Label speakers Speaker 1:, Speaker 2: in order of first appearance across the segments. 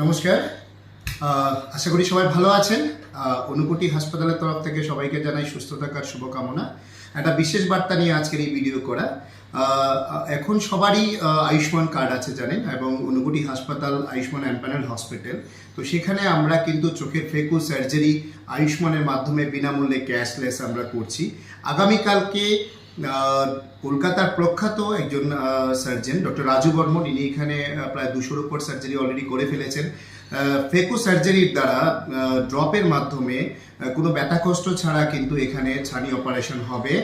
Speaker 1: নমস্কার। আশা করি সবাই ভালো আছেন। অনুকূটি হাসপাতালের তরফ থেকে সবাইকে জানাই সুস্থ থাকার শুভকামনা। একটা বিশেষ বার্তা নিয়ে আজকের এই ভিডিও করা। এখন সবারই আয়ুষ্মান কার্ড আছে জানেন, এবং অনুকূটি হাসপাতাল আয়ুষ্মান অ্যাম্প্যানেল হসপিটাল। তো সেখানে আমরা কিন্তু চোখের ফেকু সার্জারি আয়ুষ্মানের মাধ্যমে বিনামূল্যে ক্যাশলেস আমরা করছি। আগামীকালকে কলকাতার প্রখ্যাত একজন সার্জন ডক্টর রাজু বর্মন, ইনি এখানে প্রায় দুশোর উপর সার্জারি অলরেডি করে ফেলেছেন। ফেকো সার্জারির দ্বারা ড্রপের মাধ্যমে কোনো ব্যথা কষ্ট ছাড়া কিন্তু এখানে ছানি অপারেশন হবে।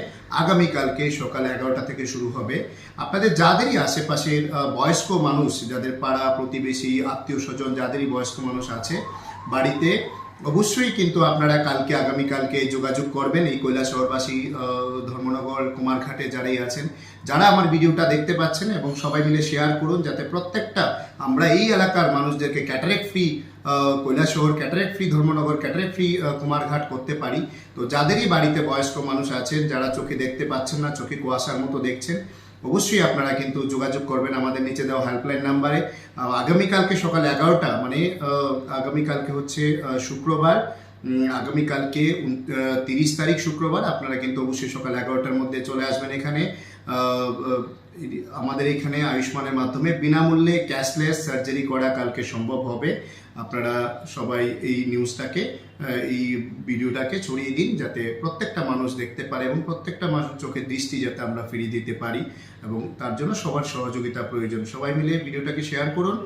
Speaker 1: আগামীকালকে সকাল এগারোটা থেকে শুরু হবে। আপনাদের যাদেরই আশেপাশের বয়স্ক মানুষ, যাদের পাড়া, প্রতিবেশী আত্মীয় স্বজন যাদেরই বয়স্ক মানুষ আছে, বাড়িতে অবশ্যই কিন্তু আপনারা কালকে, আগামীকালকে যোগাযোগ করবেন এই কৈলাসহরবাসী ধর্মনগর, কুমারঘাটে যারাই আছেন, যারা আমার ভিডিওটা দেখতে পাচ্ছেন এবং সবাই মিলে শেয়ার করুন যাতে প্রত্যেকটা আমরা এই এলাকার মানুষদেরকে cataract free Kailashahar cataract free Dharmanagar cataract free Kumarghat করতে পারি। তো যাদেরই বাড়িতে বয়স্ক মানুষ আছেন, যারা চোখে দেখতে পাচ্ছেন না, চোখে কুয়াশার মতো দেখছেন অবশ্যই আপনারা কিন্তু যোগাযোগ করবেন আমাদের নিচে দেওয়া হেল্পলাইন নাম্বারে আগামীকালকে সকাল এগারোটা মানে আগামীকালকে হচ্ছে শুক্রবার আগামীকালকে তিরিশ তারিখ শুক্রবার আপনারা কিন্তু অবশ্যই সকাল এগারোটার মধ্যে চলে আসবেন এখানে। আমাদের এখানে আয়ুষ্মানের মাধ্যমে বিনামূল্যে ক্যাশলেস সার্জারি করা কালকে সম্ভব হবে। আপনারা সবাই এই নিউজটাকে এই ভিডিওটাকে ছড়িয়ে দিন যাতে প্রত্যেকটা মানুষ দেখতে পারে এবং প্রত্যেকটা মানুষ চোখের দৃষ্টি যাতে আমরা ফিরিয়ে দিতে পারি এবং তার জন্য সবার সহযোগিতা প্রয়োজন। সবাই মিলে ভিডিওটাকে শেয়ার করুন।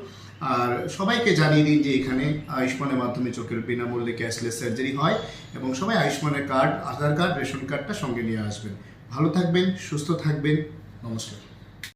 Speaker 1: আর সবাইকে জানিয়ে দিন যে এখানে আয়ুষ্মানের মাধ্যমে চোখের বিনামূল্যে ক্যাশলেস সার্জারি হয় এবং সবাই আয়ুষ্মানের কার্ড, আধার কার্ড, রেশন কার্ডটা সঙ্গে নিয়ে আসবেন। ভালো থাকবেন, সুস্থ থাকবেন। নমস্কার।